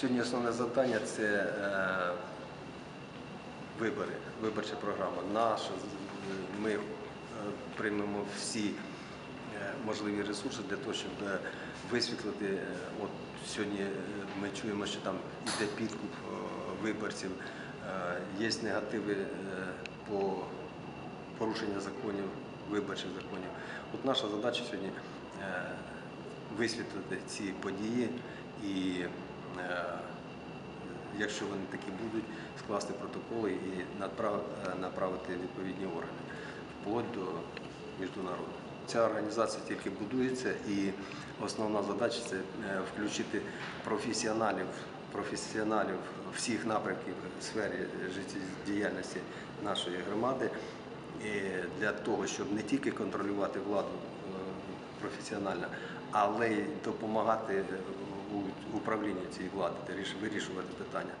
Сьогодні основне завдання це е, вибори, виборча програма. Наша ми е, приймемо всі е, можливі ресурси для того, щоб висвітлити. От сьогодні ми чуємо, що там йде підкуп виборців, є негативи по порушення законів, виборчих законів. От наша задача сьогодні висвітлити ці події якщо вони такі будуть, скласти протоколи і е, направити відповідні органи вплоть до міжнародного. Ця організація тільки будується і основна задача це е, включити професіоналів, професіоналів всіх напрямків в сфері життєдіяльності нашої громади і для того, щоб не тільки контролювати владу е, професіонально, але й допомагати будуть управління цієї влади та вирішувати питання.